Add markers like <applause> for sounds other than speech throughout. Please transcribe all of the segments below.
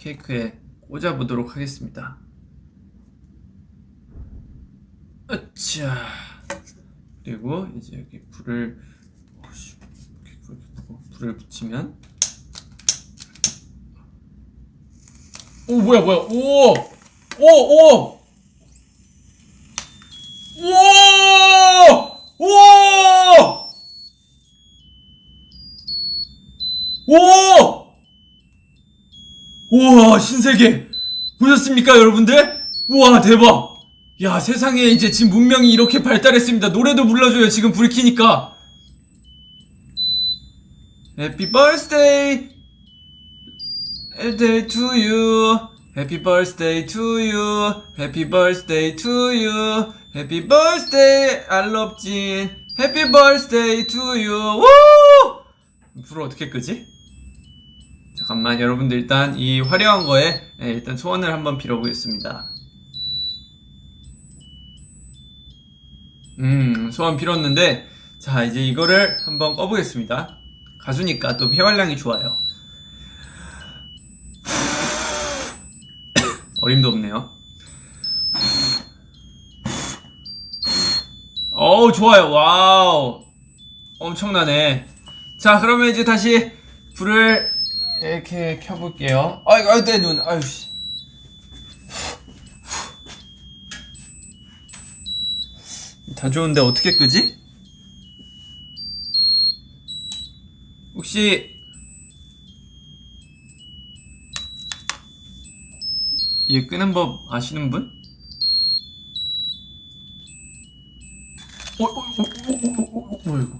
케이크에 꽂아보도록 하겠습니다. 으쌰. 그리고 이제 여기 불을 불을 붙이면 오 뭐야 뭐야 오 오 오 오! 오! 오! 오! 우와 신세계 보셨습니까 여러분들? 우와 대박 야 세상에 이제 지금 문명이 이렇게 발달했습니다 노래도 불러줘요 지금 불 켜니까 Happy birthday Day to you Happy birthday to you Happy birthday to you Happy birthday 알럽진 Happy birthday to you 우! 불을 어떻게 끄지? 잠깐만 여러분들 일단 이 화려한 거에 예, 일단 소원을 한번 빌어보겠습니다. 음 소원 빌었는데 자 이제 이거를 한번 꺼보겠습니다. 가수니까 또 폐활량이 좋아요. <laughs> 어림도 없네요. 어우 좋아요 와우 엄청나네. 자 그러면 이제 다시 불을 이렇게 켜볼게요. 아이고, 아이고, 내 눈. 아유, 씨. 다 좋은데 어떻게 끄지? 혹시 얘 끄는 법 아시는 분? 어, 어, 어, 어, 어, 어, 어, 뭐야 이거? 어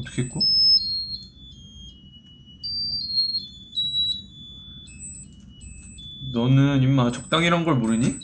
떻게 꺼? 너는 임마 적당이란 걸 모르니?